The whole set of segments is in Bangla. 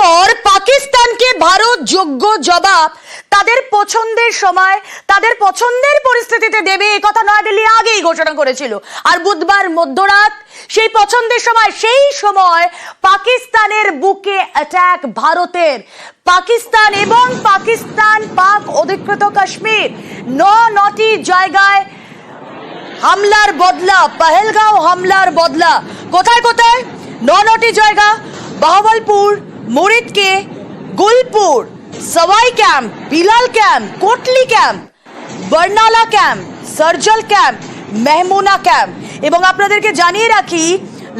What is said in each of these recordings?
পর পাকিস্তানকে ভারত যোগ্য জবাব তাদের পছন্দের সময়, তাদের পছন্দের পরিস্থিতিতে দেবে এই কথা নয়াদিল্লি আগেই ঘোষণা করেছিল। আর বুধবার মধ্যরাত, সেই পছন্দের সময়, সেই সময় পাকিস্তানের বুকে অ্যাটাক ভারতের। পাকিস্তান এবং পাকিস্তান পাক অধিকৃত কাশ্মীর ন নটি জায়গায় হামলার বদলা, পাহেলগাঁও হামলার বদলা। কোথায় কোথায়? ন নটি জায়গা, Bahawalpur Muridke Gulpur, Sawai camp, Bilal camp, Kotli camp Barnala camp, Sarjal camp, Mehmoona camp. এবং আপনাদেরকে জানিয়ে রাখি,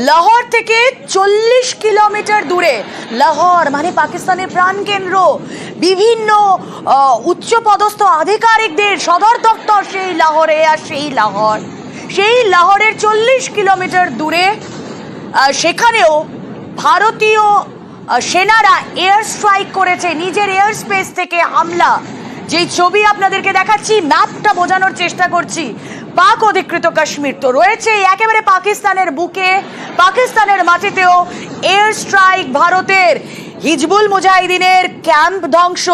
লাহোর থেকে চল্লিশ কিলোমিটার দূরে, লাহোর মানে পাকিস্তানের প্রাণকেন্দ্র, বিভিন্ন উচ্চপদস্থ আধিকারিকদের সদর দপ্তর সেই লাহোরে আর সেই লাহোর। সেই লাহোরের চল্লিশ কিলোমিটার দূরে সেখানেও ভারতীয় সেনারা এয়ার স্ট্রাইক করেছে। নিজের এয়ার স্পেস থেকে হামলা। যেই ছবি আপনাদেরকে দেখাচ্ছি ম্যাপটা বোঝানোর চেষ্টা করছি। পাক অধিকৃত কাশ্মীর তো রয়েছে। একেবারে পাকিস্তানের বুকে, পাকিস্তানের মাটিতেও এয়ার স্ট্রাইক ভারতের। হিজবুল মুজাহিদিনের ক্যাম্প ধ্বংস।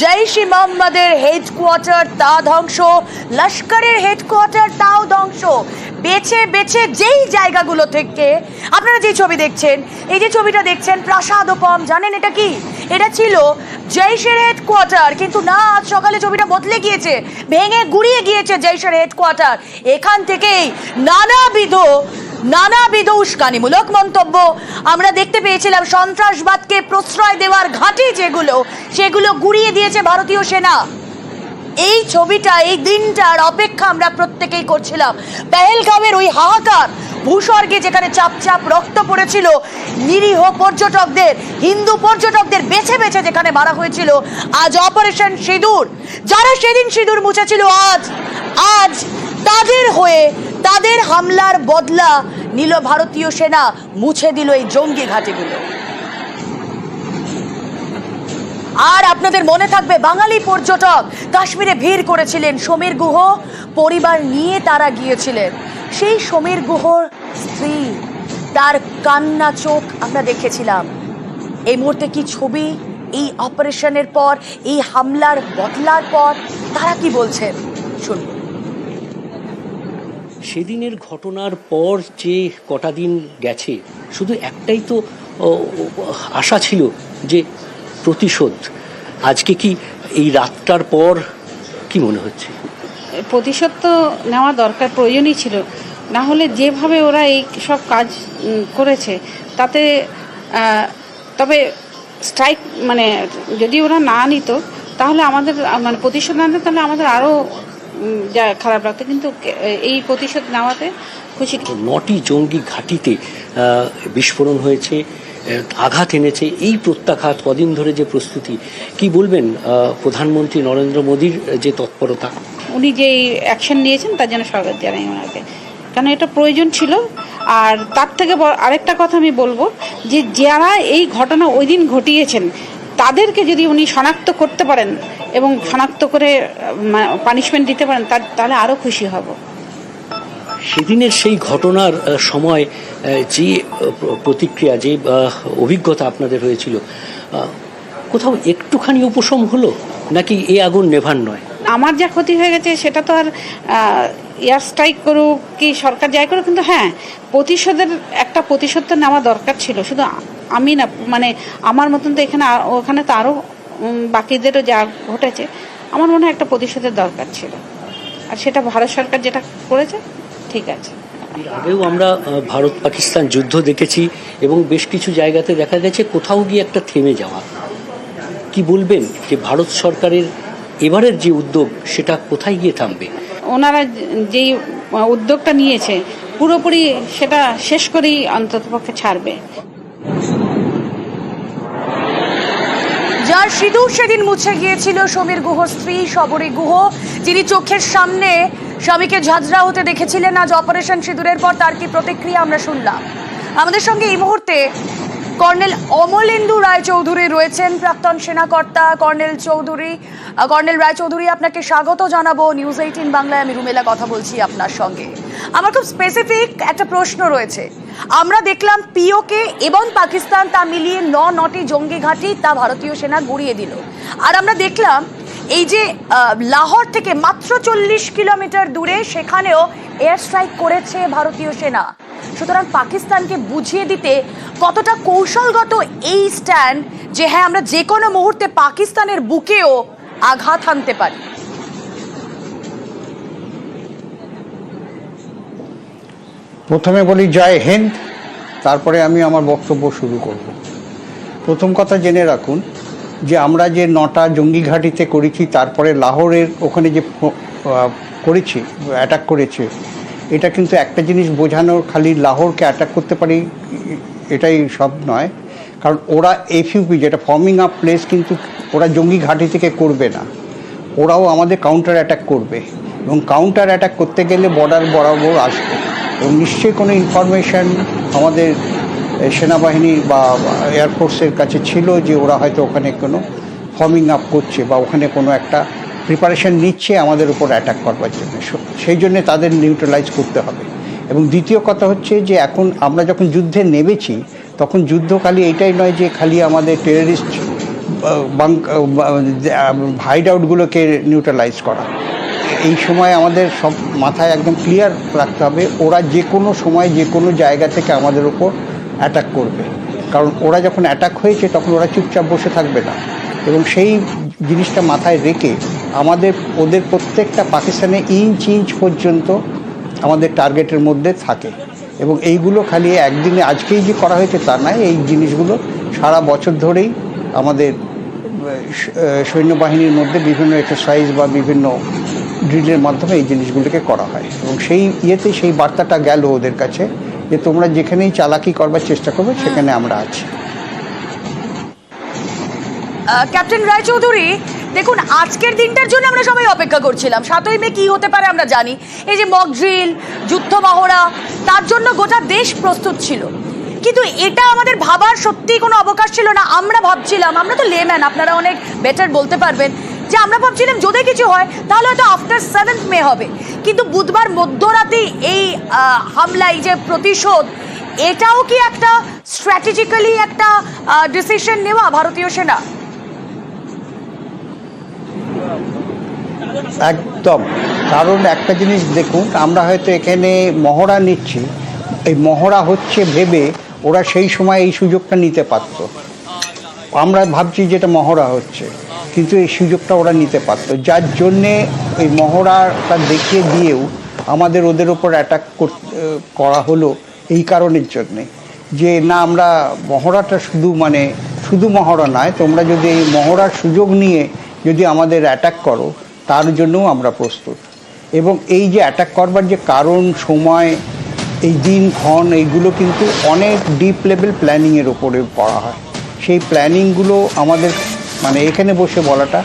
জৈশ ই মোহাম্মদের হেডকোয়ার্টার তা ধ্বংস। লস্করের হেডকোয়ার্টার তাও ধ্বংস। বেছে বেছে যেই জায়গাগুলো থেকে আপনারা যে ছবি দেখছেন, এই যে ছবিটা দেখছেন প্রাসাদোপম জানেন এটা কি? এটা ছিল জৈশের হেডকোয়ার্টার কিন্তু না, আজ সকালে ছবিটা বদলে গিয়েছে, ভেঙে গুড়িয়ে গিয়েছে জৈশের হেডকোয়ার্টার এখান থেকেই নানাবিধ নানাবিধ উস্কানিমূলক মন্তব্য আমরা দেখতে পেয়েছিলাম সন্ত্রাসবাদকে প্রশ্রয় দেওয়ার ঘাঁটি যেগুলো, সেগুলো গুড়িয়ে দিয়েছে ভারতীয় সেনা। এই ছবিটা, এই দিনটার অপেক্ষা আমরা প্রত্যেকেই করছিলাম। পেহেলগামের ওই হাহাকার, ভূস্বর্গে যেখানে চাপ চাপ রক্ত পড়েছিল, নিরীহ পর্যটকদের, হিন্দু পর্যটকদের বেছে বেছে যেখানে মারা হয়েছিল, আজ অপারেশন সিঁদুর। যারা সেদিন সিঁদুর মুছেছিল, আজ আজ তাদের হয়ে তাদের হামলার বদলা নিল ভারতীয় সেনা, মুছে দিল এই জঙ্গি ঘাটিগুলো। আর আপনাদের মনে থাকবে বাঙালি পর্যটক। কাশ্মীরে ভিড় করেছিলেন সমীর গুহ, পরিবার নিয়ে তারা গিয়েছিলেন। সেই সমীর গুহর স্ত্রী, তার কান্না চোখ আমরা দেখেছিলাম। এই মুহূর্তে কি ছবি? এই অপারেশনের পর, এই হামলার বদলার পর, তারা কি বলছেন? শুনুন। সেদিনের ঘটনার পর যে কটা দিন গেছে, শুধু একটাই তো আশা ছিল যে প্রতিশোধ? আজকে কি এই রাতটার পর কি মনে হচ্ছে? প্রতিশোধ তো নেওয়া দরকার প্রয়োজনই ছিল। না হলে যেভাবে ওরা এই সব কাজ করেছে তাতে তবে স্ট্রাইক মানে যদি ওরা না নিত তাহলে আমাদের মানে প্রতিশোধ না নিত তাহলে আমাদের আরও যা খারাপ লাগতো। কিন্তু এই প্রতিশোধ নেওয়াতে খুশি নটি জঙ্গি ঘাঁটিতে বিস্ফোরণ হয়েছে। আঘাত এনেছে, এই প্রত্যাঘাত কদিন ধরে যে প্রস্তুতি, কি বলবেন প্রধানমন্ত্রী নরেন্দ্র মোদীর যে তৎপরতা? উনি যে অ্যাকশন নিয়েছেন, তার জন্য স্বাগত জানাই ওনাকে। কারণ এটা প্রয়োজন ছিল, আর তার থেকে আরেকটা কথা আমি বলব, যে যারা এই ঘটনা ওই দিন ঘটিয়েছেন, তাদেরকে যদি উনি শনাক্ত করতে পারেন এবং শনাক্ত করে পানিশমেন্ট দিতে পারেন তাহলে আরও খুশি হব। সেদিনের সেই ঘটনার সময় যে প্রতিক্রিয়া, যে অভিজ্ঞতা আপনাদের হয়েছিল কোথাও একটুখানি উপশম হলো? নাকি এ আগুন নেভার নয়? আমার যা ক্ষতি হয়ে গেছে, সেটা তো আর এয়ার স্ট্রাইক করুক কি সরকার যাই করুক, কিন্তু হ্যাঁ প্রতিশোধের একটা প্রতিশোধ তো নেওয়া দরকার ছিল। শুধু আমি না মানে আমার মতন তো এখানে ওখানে তো আরও বাকিদেরও যা ঘটেছে, আমার মনে হয় একটা প্রতিশোধের দরকার ছিল। আর সেটা ভারত সরকার যেটা করেছে ঠিক আছে। আগেও আমরা ভারত পাকিস্তান যুদ্ধ দেখেছি এবং বেশ কিছু জায়গাতে দেখা গেছে কোথাও গিয়ে একটা থেমে যাওয়া। কি বলবেন যে ভারত সরকারের এবারের যে উদ্যোগ সেটা কোথায় গিয়ে থামবে? ওনারা যে- যেই উদ্যোগটা নিয়েছে পুরোপুরি সেটা শেষ করেই অন্ততপক্ষে ছাড়বে। যার সিঁদুর সেদিন মুছে গিয়েছিল সমীর গুহ স্ত্রী শবরী গুহ যিনি চোখের সামনে স্বামীকে ঝাঁঝরা হতে দেখেছিলেন। আজ অপারেশন সিঁদুরের পর তার কি প্রতিক্রিয়া আমরা শুনলাম। আমাদের সঙ্গে এই মুহূর্তে কর্নেল অমলেন্দু রায়চৌধুরী রয়েছেন, প্রাক্তন সেনাকর্তা কর্নেল চৌধুরী। কর্নেল রায়চৌধুরী, আপনাকে স্বাগত জানাব। নিউজ এইটিন বাংলায় আমি রুমেলা কথা বলছি আপনার সঙ্গে। আমার খুব স্পেসিফিক একটা প্রশ্ন রয়েছে। আমরা দেখলাম পিওকে এবং পাকিস্তান তা মিলিয়ে ন নটি জঙ্গি ঘাঁটি তা ভারতীয় সেনা গুড়িয়ে দিল। আর আমরা দেখলাম এই যে লাহোর থেকে মাত্র চল্লিশ কিলোমিটার দূরে সেখানেও এয়ার স্ট্রাইক করেছে ভারতীয় সেনা। সুতরাং পাকিস্তানকে বুঝিয়ে দিতে কতটা কৌশলগত এই স্ট্যান্ড যে হ্যাঁ আমরা যে কোনো মুহূর্তে পাকিস্তানের বুকেও আঘাত হানতে পারি। প্রথমে বলি জয় হিন্দ, তারপরে আমি আমার বক্তব্য শুরু করব। প্রথম কথা জেনে রাখুন যে আমরা যে নটা জঙ্গি ঘাঁটিতে করেছি, তারপরে লাহোরের ওখানে যে করেছি অ্যাটাক করেছে, এটা কিন্তু একটা জিনিস বোঝানোর খালি লাহোরকে অ্যাটাক করতে পারি, এটাই সব নয়। কারণ ওরা এফইউপি যেটা ফর্মিং আপ প্লেস কিন্তু ওরা জঙ্গি ঘাঁটি থেকে করবে না। ওরাও আমাদের কাউন্টার অ্যাটাক করবে এবং কাউন্টার অ্যাটাক করতে গেলে বর্ডার বরাবর আসবে। এবং নিশ্চয়ই কোনো ইনফরমেশন আমাদের সেনাবাহিনী বা এয়ারফোর্সের কাছে ছিল যে ওরা হয়তো ওখানে কোনো ফর্মিং আপ করছে বা ওখানে কোনো একটা প্রিপারেশন নিচ্ছে আমাদের উপর অ্যাটাক করবার জন্য। সেই জন্যে তাদের নিউট্রালাইজ করতে হবে। এবং দ্বিতীয় কথা হচ্ছে যে এখন আমরা যখন যুদ্ধে নেমেছি, তখন যুদ্ধ খালি এটাই নয় যে খালি আমাদের টেররিস্ট হাইড আউটগুলোকে নিউট্রালাইজ করা। এই সময় আমাদের সব মাথায় একদম ক্লিয়ার রাখতে হবে, ওরা যে কোনো সময় যে কোনো জায়গা থেকে আমাদের উপর অ্যাটাক করবে। কারণ ওরা যখন অ্যাটাক হয়েছে, তখন ওরা চুপচাপ বসে থাকবে না। এবং সেই জিনিসটা মাথায় রেখে আমাদের, ওদের প্রত্যেকটা পাকিস্তানে ইঞ্চ ইঞ্চ পর্যন্ত আমাদের টার্গেটের মধ্যে থাকে। এবং এইগুলো খালি একদিনে, আজকেই যে করা হয়েছে তা নয়, এই জিনিসগুলো সারা বছর ধরেই আমাদের সৈন্যবাহিনীর মধ্যে বিভিন্ন এক্সারসাইজ বা বিভিন্ন ড্রিলের মাধ্যমে এই জিনিসগুলোকে করা হয়। এবং সেই ইয়েতে সেই বার্তাটা গেল ওদের কাছে। যে তোমরা যেখানেই চালাকি করবার চেষ্টা করবে সেখানে আমরা আছি। ক্যাপ্টেন রায়চৌধুরী দেখুন আজকের দিনটার জন্য আমরা সবাই অপেক্ষা করছিলাম। সাতই মে কি হতে পারে আমরা জানি। এই যে মক ড্রিল যুদ্ধ মহড়া তার জন্য গোটা দেশ প্রস্তুত ছিল। কিন্তু এটা আমাদের ভাবার সত্যি কোনো অবকাশ ছিল না। আমরা ভাবছিলাম আমরা তো লেম্যান আপনারা অনেক বেটার বলতে পারবেন। আমরা ভাবছিলাম যদি কিছু হয়, তাহলে হয়তো আফটার সেভেন্থ মে হবে। কিন্তু বুধবার মধ্যরাতেই এই হামলা এই যে প্রতিশোধ, এটাও কি একটা স্ট্র্যাটেজিক্যালি একটা ডিসিশন নেওয়া ভারতীয় সেনা? একদম। কারণ একটা জিনিস দেখুন, আমরা হয়তো এখানে মহড়া নিচ্ছি। এই মহড়া হচ্ছে ভেবে ওরা সেই সময় এই সুযোগটা নিতে পারতো। আমরা ভাবছি যেটা মহড়া হচ্ছে। কিন্তু এই সুযোগটা ওরা নিতে পারতো। যার জন্যে ওই মহড়াটা দেখিয়ে দিয়েও আমাদের ওদের ওপর অ্যাটাক করা হলো এই কারণের জন্যে। যে না, আমরা মহড়াটা শুধু মানে শুধু মহড়া নয়, তোমরা যদি এই মহড়ার সুযোগ নিয়ে যদি আমাদের অ্যাটাক করো, তার জন্যও আমরা প্রস্তুত। এবং এই যে অ্যাটাক করবার যে কারণ, সময়, এই দিনক্ষণ এইগুলো কিন্তু অনেক ডিপ লেভেল প্ল্যানিংয়ের ওপরে করা হয়। সেই প্ল্যানিংগুলো আমাদের মানে এখানে বসে বলাটা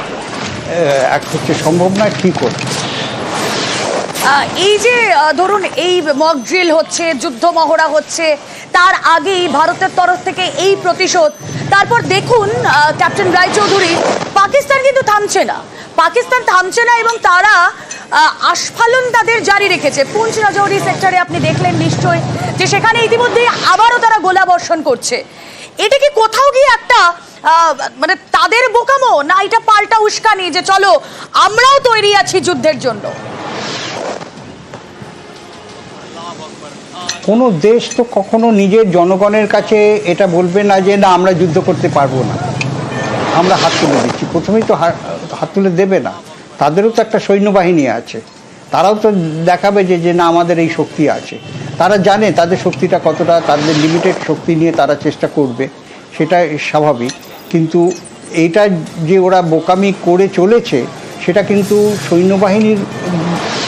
এক হচ্ছে সম্ভব নয় ঠিক হচ্ছে এই যে ধরুন এই মক ড্রিল হচ্ছে, যুদ্ধ মহড়া হচ্ছে, তার আগেই ভারতের তরফ থেকে এই প্রতিশোধ। তারপর দেখুন ক্যাপ্টেন রায়চৌধুরী পাকিস্তান কিন্তু থামছে না। পাকিস্তান থামছে না এবং তারা আস্ফালন তাদের জারি রেখেছে। পুঞ্চ রাজৌরি সেক্টরে আপনি দেখলেন নিশ্চয়ই যে সেখানে ইতিমধ্যে আবারও তারা গোলা বর্ষণ করছে। এটা কি কোথাও গিয়ে একটা মানে তাদের বোকামো? না, এটা পাল্টা উস্কানি যে চলো, আমরাও তৈরি আছি যুদ্ধের জন্য। কোনো দেশ তো কখনো নিজের জনগণের কাছে এটা বলবে না যে, না, আমরা যুদ্ধ করতে পারব না। আমরা হাত তুলে দিচ্ছি। প্রথমেই তো হাত তুলে দেবে না। তাদেরও তো একটা সৈন্যবাহিনী আছে। তারাও তো দেখাবে যে যে না, আমাদের এই শক্তি আছে। তারা জানে তাদের শক্তিটা কতটা, তাদের লিমিটেড শক্তি নিয়ে তারা চেষ্টা করবে সেটা স্বাভাবিক। কিন্তু এটা যে ওরা বোকামি করে চলেছে, সেটা কিন্তু সৈন্যবাহিনীর,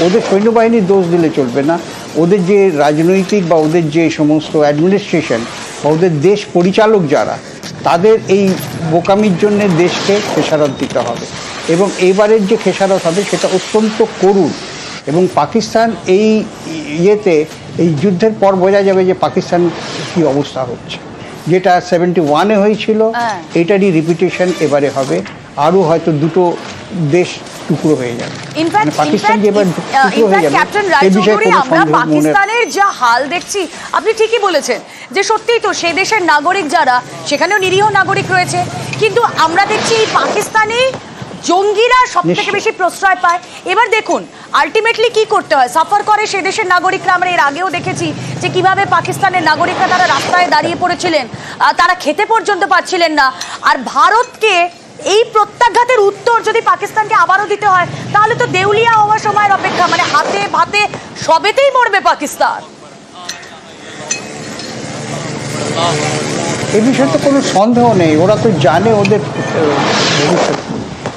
ওদের সৈন্যবাহিনীর দোষ দিলে চলবে না। ওদের যে রাজনৈতিক বা ওদের যে সমস্ত অ্যাডমিনিস্ট্রেশন বা ওদের দেশ পরিচালক যারা, তাদের এই বোকামির জন্য দেশকে খেসারত দিতে হবে। এবং এইবারের যে খেসারত হবে, সেটা অত্যন্ত করুণ। এবং পাকিস্তান এই ইয়েতে এই যুদ্ধের পর বোঝা যাবে যে পাকিস্তান কী অবস্থা হচ্ছে। যেটা সেভেন্টি ওয়ানে হয়েছিল হ্যাঁ। এটারই রিপিটেশন এবারে হবে। আরও হয়তো দুটো দেশ টুকরো হয়ে যাবে। মানে পাকিস্তান যে এবার টুকরো হয়ে যাবে ক্যাপ্টেন বিষয়ে কোনো আমরা সন্দেহ পাকিস্তানের যা হাল দেখছি আপনি ঠিকই বলেছেন যে সত্যিই তো সে দেশের নাগরিক যারা সেখানেও নিরীহ নাগরিক রয়েছে। কিন্তু আমরা দেখছি এই পাকিস্তানে জঙ্গিরা সব থেকে বেশি প্রশ্রয় পায়। এবার দেখুন আলটিমেটলি কি করতে হয়? সাফার করে সে দেশের নাগরিকরা আমরা এর আগেও দেখেছি যে কীভাবে পাকিস্তানের নাগরিকরা তারা রাস্তায় দাঁড়িয়ে পড়েছিলেন তারা খেতে পর্যন্ত পাচ্ছিলেন না। আর ভারতকে এই প্রত্যাঘাতের উত্তর যদি পাকিস্তানকে আবারও দিতে হয় তাহলে তো দেউলিয়া হওয়ার সময়ের অপেক্ষা। মানে হাতে ভাতে সবেতেই মরবে পাকিস্তান। এ বিষয়ে তো কোনো সন্দেহ নেই। ওরা তো জানে ওদের ভবিষ্যৎ।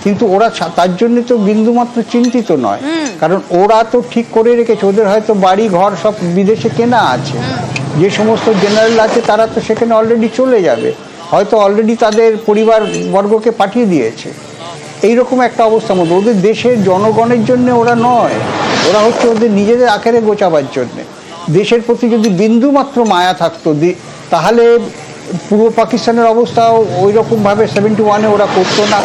কিন্তু ওরা তার জন্য তো বিন্দুমাত্র চিন্তিত নয়। কারণ ওরা তো ঠিক করে রেখেছে ওদের হয়তো বাড়ি ঘর সব বিদেশে কেনা আছে। যে সমস্ত জেনারেল আছে তারা তো সেখানে অলরেডি চলে যাবে। হয়তো অলরেডি তাদের পরিবার বর্গকে পাঠিয়ে দিয়েছে। এইরকম একটা অবস্থার মধ্যে। ওদের দেশের জনগণের জন্য ওরা নয় ওরা হচ্ছে ওদের নিজেদের আখেরে গোচাবার জন্যে। দেশের প্রতি যদি বিন্দুমাত্র মায়া থাকতো তাহলে পূর্ব পাকিস্তানের অবস্থাও ওই রকমভাবে সেভেন্টি ওয়ানে ওরা করতো না।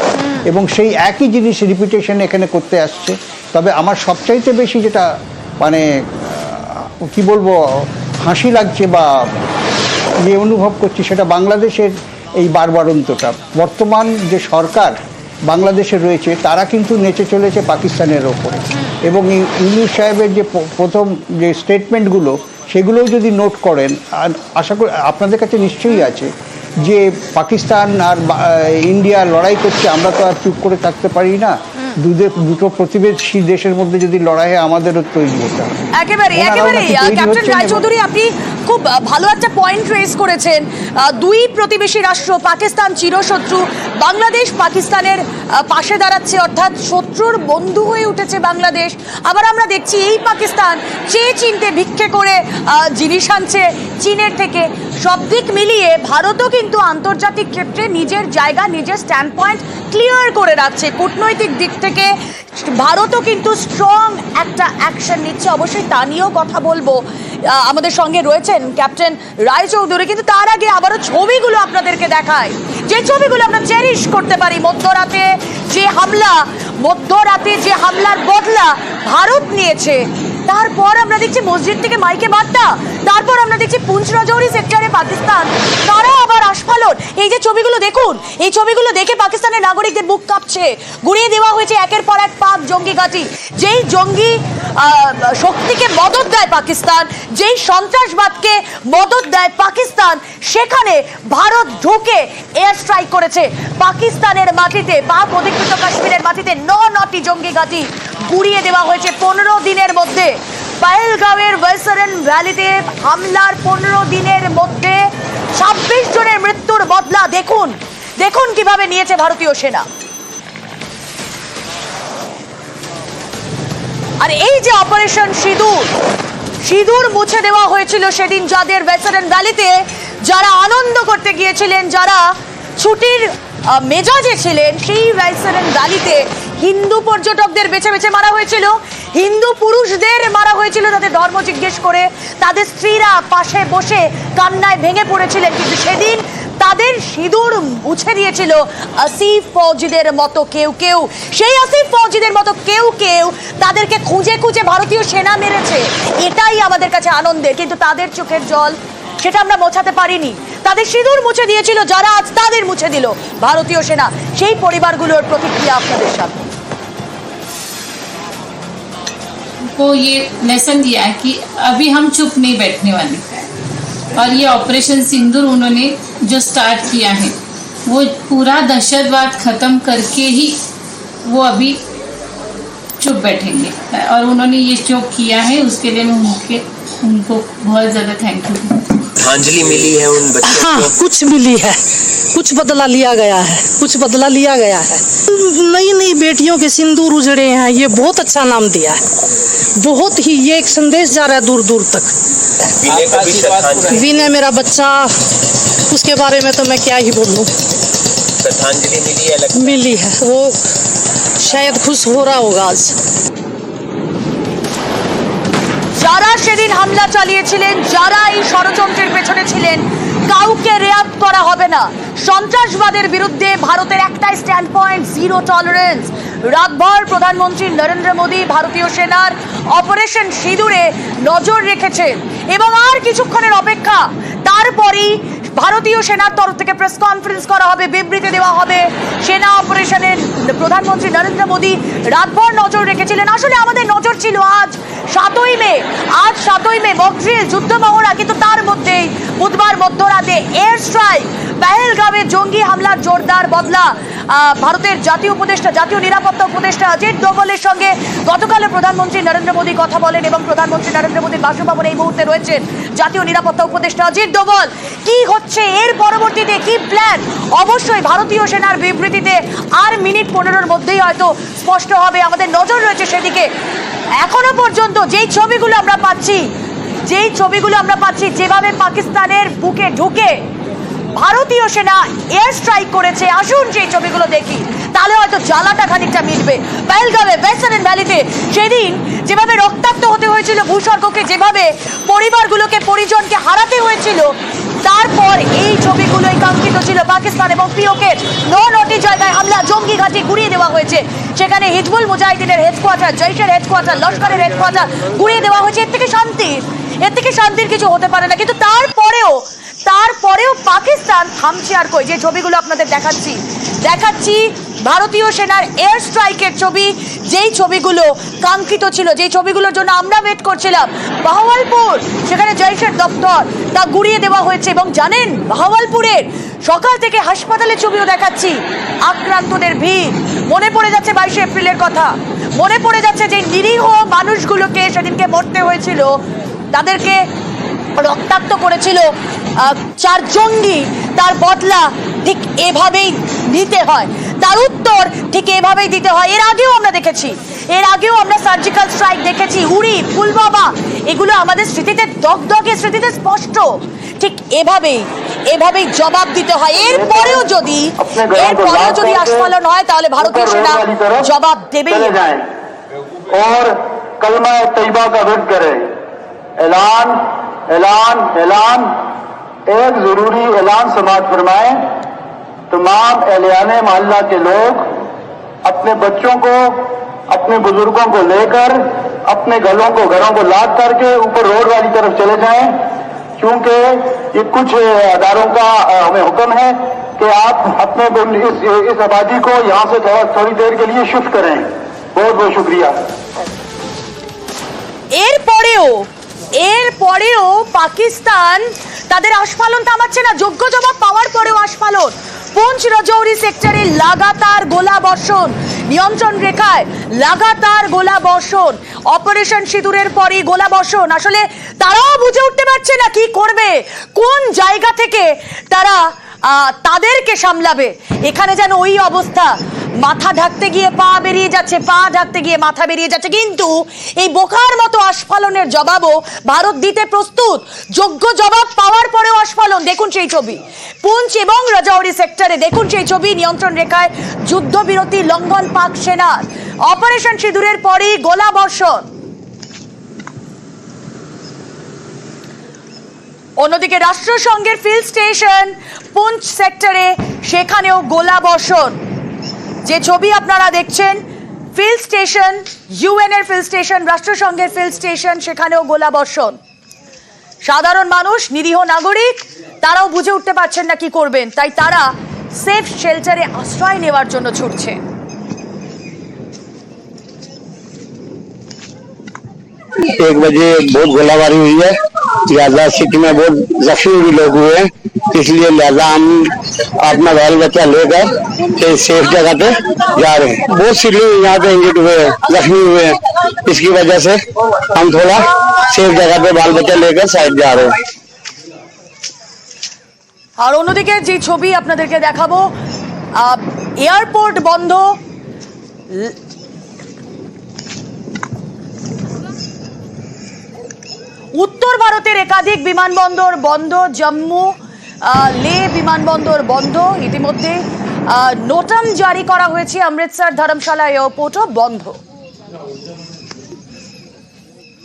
এবং সেই একই জিনিস রিপিটেশন এখানে করতে আসছে। তবে আমার সবচাইতে বেশি যেটা মানে কি বলব, হাসি লাগছে বা যে অনুভব করছি সেটা বাংলাদেশের এই বারবারন্তটা। বর্তমান যে সরকার বাংলাদেশে রয়েছে, তারা কিন্তু নেচে চলেছে পাকিস্তানের ওপরে। এবং ইউনুস সাহেবের যে প্রথম যে স্টেটমেন্টগুলো সেগুলোও যদি নোট করেন আশা করি আপনাদের কাছে নিশ্চয়ই আছে যে পাকিস্তান আর ইন্ডিয়া লড়াই করছে আমরা তো আর চুপ করে থাকতে পারি না। দুধে দুটো প্রতিবেশী দেশের মধ্যে যদি লড়াই হয়। আমাদেরও তৈরি হতে একেবারে একেবারে ক্যাপ্টেন রায়চৌধুরী আপনি খুব ভালো একটা পয়েন্ট রেজ করেছেন। দুই প্রতিবেশী রাষ্ট্র পাকিস্তান চিরশত্রু বাংলাদেশ পাকিস্তানের পাশে দাঁড়াচ্ছে অর্থাৎ শত্রুর বন্ধু হয়ে উঠেছে বাংলাদেশ। আবার আমরা দেখছি এই পাকিস্তান চেয়ে চিনতে ভিক্ষে করে জিনিস আনছে চীনের থেকে। সব দিক মিলিয়ে ভারতও কিন্তু আন্তর্জাতিক ক্ষেত্রে নিজের জায়গা, নিজের স্ট্যান্ড পয়েন্ট ক্লিয়ার করে রাখছে। কূটনৈতিক দিক থেকে ভারতও কিন্তু স্ট্রং একটা অ্যাকশন নিচ্ছে। অবশ্যই তা নিয়েও কথা বলব। আমাদের সঙ্গে রয়েছেন ক্যাপ্টেন রায়চৌধুরী কিন্তু তার আগে আবারও ছবিগুলো আপনাদেরকে দেখায় যে ছবিগুলো আমরা চেরিশ করতে পারি, মধ্যরাতে যে হামলা, মধ্যরাতে যে হামলার বদলা ভারত নিয়েছে তারপর আমরা দেখছি মসজিদ থেকে মাইকে বার্তা। তারপর আমরা দেখছি পুঞ্চ রাজৌরি সেক্টরে পাকিস্তান। তারা আবার আস্ফালন। এই যে ছবিগুলো দেখুন, এই ছবিগুলো দেখে পাকিস্তানের নাগরিকদের বুক কাঁপছে। গুড়িয়ে দেওয়া হয়েছে একের পর এক পাক জঙ্গি ঘাঁটি। যেই জঙ্গি শক্তিকে মদত দেয় পাকিস্তান, যেই সন্ত্রাসবাদকে মদত দেয় পাকিস্তান, সেখানে ভারত ঢুকে এয়ার স্ট্রাইক করেছে। পাকিস্তানের মাটিতে পাক অধিকৃত কাশ্মীরের মাটিতে ন নটি জঙ্গি ঘাঁটি। গুড়িয়ে দেওয়া হয়েছে পনেরো দিনের মধ্যে। পায়েলগাঁওয়ের ওয়েসারেন ভ্যালিতে হামলার পনেরো দিনের মধ্যে ছাব্বিশ জনের মৃত্যুর বদলা। দেখুন দেখুন কীভাবে নিয়েছে ভারতীয় সেনা। আর এই যে অপারেশন সিঁদুর সিঁদুর মুছে দেওয়া হয়েছিল সেদিন যাদের ভেসারেন ভ্যালিতে, যারা আনন্দ করতে গিয়েছিলেন, যারা ছুটির মেজাজে ছিলেন, সেই ভেসারেন ভ্যালিতে হিন্দু পর্যটকদের বেছে বেছে মারা হয়েছিল। হিন্দু পুরুষদের মারা হয়েছিল তাদের ধর্ম জিজ্ঞেস করে। তাদের স্ত্রীরা পাশে বসে কান্নায় ভেঙে পড়েছিলেন। কিন্তু সেদিন তাদের সিঁদুর মুছে দিয়েছিল আসিফ ফৌজিদের মতো কেউ কেউ। সেই আসিফ ফৌজিদের মতো কেউ কেউ তাদেরকে খুঁজে খুঁজে ভারতীয় সেনা মেরেছে। এটাই আমাদের কাছে আনন্দের। কিন্তু তাদের চোখের জল সেটা আমরা মোছাতে পারিনি। তাদের সিঁদুর মুছে দিয়েছিল, যারা আজ তাদের মুছে দিল ভারতীয় সেনা। সেই পরিবারগুলোর প্রতিক্রিয়া আপনাদের সামনে। को ये लेसन दिया है कि अभी हम चुप नहीं बैठने वाले। और ये ऑपरेशन सिंदूर उन्होंने जो स्टार्ट किया है, वो पूरा दहशतवाद खत्म करके ही वो अभी चुप बैठेंगे। और उन्होंने ये जो किया है, उसके लिए मैं उनके उनको बहुत ज़्यादा थैंक यू श्रद्धांजलि मिली है उन बच्चों हाँ को। कुछ मिली है। कुछ बदला लिया गया है। कुछ बदला लिया गया है। नई नई बेटियों के सिंदूर उजड़े हैं। ये बहुत अच्छा नाम दिया है। बहुत ही ये एक संदेश जा रहा है दूर दूर तक। विनय मेरा बच्चा उसके बारे में तो मैं क्या ही बोलूँ। श्रद्धांजलि मिली है। मिली है। वो शायद खुश हो रहा होगा आज। যারা সেদিন হামলা চালিয়েছিলেন, যারা এই ষড়যন্ত্রের পেছনে ছিলেন, কাউকে রেয়াত করা হবে না। সন্ত্রাসবাদের বিরুদ্ধে ভারতের একটাই স্ট্যান্ড পয়েন্ট জিরো টলারেন্স রাতভর প্রধানমন্ত্রী নরেন্দ্র মোদী ভারতীয় সেনার অপারেশন সিঁদুরে নজর রেখেছেন এবং আর কিছুক্ষণের অপেক্ষা। তারপরেই ভারতীয় সেনার তরফ থেকে প্রেস কনফারেন্স করা হবে, বিবৃতি দেওয়া হবে। সেনা অপারেশনের প্রধানমন্ত্রী নরেন্দ্র মোদী রাতভর নজর রেখেছিলেন। আসলে আমাদের নজর ছিল আজ সাতই মে, আজ সাতই মে বকরিল যুদ্ধ মহড়া, কিন্তু তার মধ্যেই বুধবার মধ্যরাতে এয়ার স্ট্রাইক, পেহেলগামে জঙ্গি হামলার জোরদার বদলা। ভারতের জাতীয় উপদেষ্টা, জাতীয় নিরাপত্তা উপদেষ্টা অজিত ডোভালের সঙ্গে গতকালে প্রধানমন্ত্রী নরেন্দ্র মোদী কথা বলেন এবং প্রধানমন্ত্রী নরেন্দ্র মোদীর বাসভবনে এই মুহূর্তে রয়েছেন জাতীয় নিরাপত্তা উপদেষ্টা অজিত ডোভাল কি হচ্ছে এর পরবর্তীতে? কি প্ল্যান অবশ্যই ভারতীয় সেনার বিবৃতিতে আর মিনিট পনেরোর মধ্যেই হয়তো স্পষ্ট হবে। আমাদের নজর রয়েছে সেদিকে। এখনও পর্যন্ত যেই ছবিগুলো আমরা পাচ্ছি, যেই ছবিগুলো আমরা পাচ্ছি, যেভাবে পাকিস্তানের বুকে ঢুকে ভারতীয় সেনা এয়ার স্ট্রাইক করেছে, আসুন সেই ছবিগুলো দেখি, তাহলে হয়তো জ্বালাটা খানিকটা মিটবে। পেহেলগামে বেসারেন ভ্যালিতে সেদিন যেভাবে রক্তাক্ত হতে হয়েছিল ভূস্বর্গকে, যেভাবে পরিবারগুলোকে, পরিজনকে হারাতে হয়েছিল তারপর এই ছবিগুলোই কাঙ্ক্ষিত ছিল পাকিস্তান এবং পিওকের ন নটি জায়গায় হামলা, জঙ্গি ঘাঁটি ঘুরিয়ে দেওয়া হয়েছে। সেখানে হিজবুল মুজাহিদিনের হেডকোয়ার্টার জৈশের হেডকোয়ার্টার লস্করের হেডকোয়ার্টার ঘুরিয়ে দেওয়া হয়েছে। এর থেকে শান্তির এর থেকে শান্তির কিছু হতে পারে না। কিন্তু তারপরেও তারপরেও পাকিস্তান থামছে আর কই? যে ছবিগুলো আপনাদের দেখাচ্ছি দেখাচ্ছি ভারতীয় সেনার এয়ার স্ট্রাইকের ছবি, যেই ছবিগুলো কাঙ্ক্ষিত ছিল, যেই ছবিগুলোর জন্য আমরা ওয়েট করছিলাম, বাহওয়ালপুর, সেখানে জৈশের দপ্তর তা গুড়িয়ে দেওয়া হয়েছে এবং জানেন, বাহওয়ালপুরের সকাল থেকে হাসপাতালের ছবিও দেখাচ্ছি, আক্রান্তদের ভিড়। মনে পড়ে যাচ্ছে বাইশে এপ্রিলের কথা। মনে পড়ে যাচ্ছে যে নিরীহ মানুষগুলোকে সেদিনকে মরতে হয়েছিল। তাদেরকে রক্তাক্ত করেছিল আহ, চার জঙ্গি তার বদলা ঠিক এভাবেই নিতে হয় তার উত্তর ঠিক এভাবেই দিতে হয় এর আগেও আমরা দেখেছি এর আগেও আমরা সার্জিক্যাল স্ট্রাইক দেখেছি উড়ি পুলবাবা এগুলো আমাদের স্মৃতিতে দগদগে স্মৃতিতে স্পষ্ট ঠিক এভাবেই এভাবেই জবাব দিতে হয় এরপরেও যদি এরপরেও যদি আস্ফালন হয় তাহলে ভারতীয় সেনা জবাব দেবেই चले जाएं और कलमा तैयबा का विद करें ऐलान ऐलान ऐलान एक जरूरी ऐलान समाज फरमाएं तमाम एहलियान मोहल्ला के लोग अपने बच्चों को अपने बुजुर्गों को लेकर अपने घरों को घरों को लाद करके ऊपर रोड वाली तरफ चले जाएं क्योंकि ये कुछ अदारों का अ, हमें हुक्म है कि आप अपने इस, इस आबादी को यहाँ से थोड़ा थोड़ी देर के लिए शिफ्ट करें बहुत बहुत शुक्रिया এরপরেও এরপরেও পাকিস্তান তাদের আস্ফালন থামাচ্ছে না। যোগ্য জবাব পাওয়ার পরেও আস্ফালন পুঞ্চ রাজৌরি সেক্টরে লাগাতার গোলা বর্ষণ। নিয়ন্ত্রণ রেখায় লাগাতার গোলা বর্ষণ। অপারেশন সিঁদুরের পরই গোলা বর্ষণ। আসলে তারাও বুঝে উঠতে পারছে না কি করবে। কোন জায়গা থেকে তারা তাদেরকে সামলাবে। এখানে যেন ওই অবস্থা। মাথা ঢাকতে গিয়ে পা বেরিয়ে যাচ্ছে, পা ঢাকতে গিয়ে মাথা বেরিয়ে যাচ্ছে। কিন্তু এই বোকার মতো আস্ফালনের জবাবও ভারত দিতে প্রস্তুত। যোগ্য জবাব পাওয়ার পরেও আস্ফালন। দেখুন সেই ছবি। পুঞ্চ এবং রাজাউরি সেক্টরে দেখুন সেই ছবি। নিয়ন্ত্রণ রেখায় যুদ্ধবিরতি লঙ্ঘন পাক সেনার। অপারেশন সিঁদুরের পরেই গোলা বর্ষণ। অন্যদিকে রাষ্ট্রসংঘের ফিল্ড স্টেশন, পুঞ্চ সেক্টরে সেখানেও গোলা বর্ষণ। যে ছবি আপনারা দেখছেন ফিল স্টেশন ইউএন এর ফিল্ড স্টেশন রাষ্ট্রসংঘের ফিল স্টেশন সেখানেও গোলা বর্ষণ। সাধারণ মানুষ, নিরীহ নাগরিক, তারাও বুঝে উঠতে পারছেন না কি করবেন। তাই তারা সেফ শেল্টারে আশ্রয় নেওয়ার জন্য ছুটছে। एक बजे बहुत गोलाबारी हुई है लिहाजा सिटी में बहुत जख्मी भी लोग हुए हैं इसलिए लिहाजा हम अपना बाल बच्चा लेकर एक सेफ जगह पे जा रहे हैं बहुत सी लोग यहाँ पे इंजर्ड हुए हैं जख्मी हुए हैं इसकी वजह से हम थोड़ा सेफ जगह पे बाल बच्चा लेकर साइड जा रहे हैं আর অন্যদিকে যে ছবি আপনাদেরকে দেখাবো আহ, এয়ারপোর্ট বন্ধ উত্তর ভারতের একাধিক বিমানবন্দর বন্ধ জম্মু আহ, লে বিমানবন্দর বন্ধ ইতিমধ্যে আহ, নোটাম জারি করা হয়েছে অমৃতসর ধর্মশালা এয়ারপোর্টও বন্ধ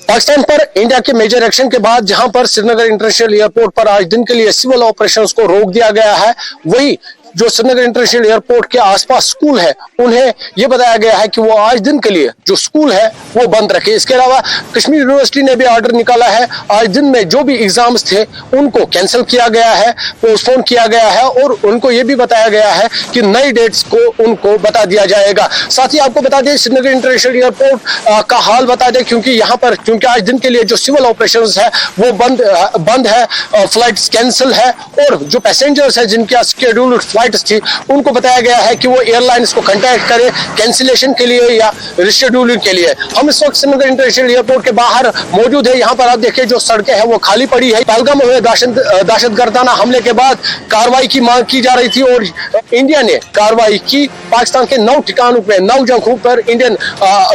पाकिस्तान पर इंडिया के मेजर एक्शन के बाद जहां पर श्रीनगर इंटरनेशनल एयरपोर्ट पर आज दिन के लिए सिविल ऑपरेशंस को रोक दिया गया है वही जो श्रीनगर इंटरनेशनल एयरपोर्ट के आसपास स्कूल है, उन्हें यह बताया गया है कि वो आज दिन के लिए जो स्कूल है, वो बंद रखे। इसके अलावा कश्मीर यूनिवर्सिटी ने भी ऑर्डर निकाला है, आज दिन में जो भी एग्ज़ाम्स थे, उनको कैंसिल किया गया है, पोस्टपोन किया गया है और उनको ये भी बताया गया है कि नई डेट्स को उनको बता दिया जाएगा। साथ ही आपको बता दें, श्रीनगर इंटरनेशनल एयरपोर्ट का हाल बता दें, क्योंकि यहाँ पर, क्योंकि आज दिन के लिए जो सिविल ऑपरेशन है, वो बंद बंद है फ़्लाइट कैंसिल है, और जो पैसेंजर्स है, जिनकी स्केड्यूल्ड फ्लाइट्स थी, उनको बताया गया है कि वो एयरलाइंस को कांटेक्ट करें कैंसिलेशन के लिए या रिशेड्यूलिंग के लिए। हम इस वक्त श्रीनगर इंटरनेशनल एयरपोर्ट के बाहर मौजूद है। यहाँ पर आप देखिए जो सड़कें हैं, वो खाली पड़ी है। पहलगाम हुए दहशत गर्दाना हमले के बाद कार्रवाई की मांग की जा रही थी और इंडिया ने कार्रवाई की। पाकिस्तान के नौ ठिकानों पर नौ जगहों पर इंडियन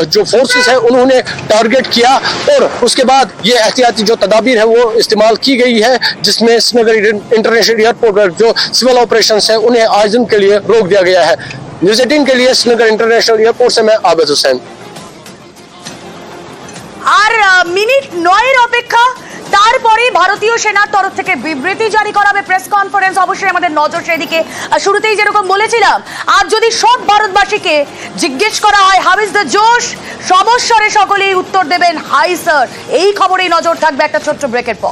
जो फोर्सेस है, उन्होंने टारगेट किया और उसके बाद ये एहतियाती जो तदाबीर है, वो इस्तेमाल की गई है, जिसमें श्रीनगर इंटरनेशनल एयरपोर्ट पर जो सिविल ऑपरेशन है उन्हें आज दिन के लिए रोक दिया गया है न्यूज एटीन के लिए श्रीनगर इंटरनेशनल एयरपोर्ट से मैं आबिद हुसैन আর আহ, মিনিট নয়ের অপেক্ষা তারপরে ভারতীয় সেনার তরফ থেকে বিবৃতি জারি করা হবে প্রেস কনফারেন্স অবশ্যই আমাদের নজর সেদিকে আর শুরুতেই যেরকম বলেছিলাম আজ যদি সব ভারতবাসীকে জিজ্ঞেস করা হয় হাউ ইজ দ্য জোশ সমস্বরে সকলেই উত্তর দেবেন হাই স্যার এই খবরেই নজর থাকবে একটা ছোট্ট ব্রেকের পর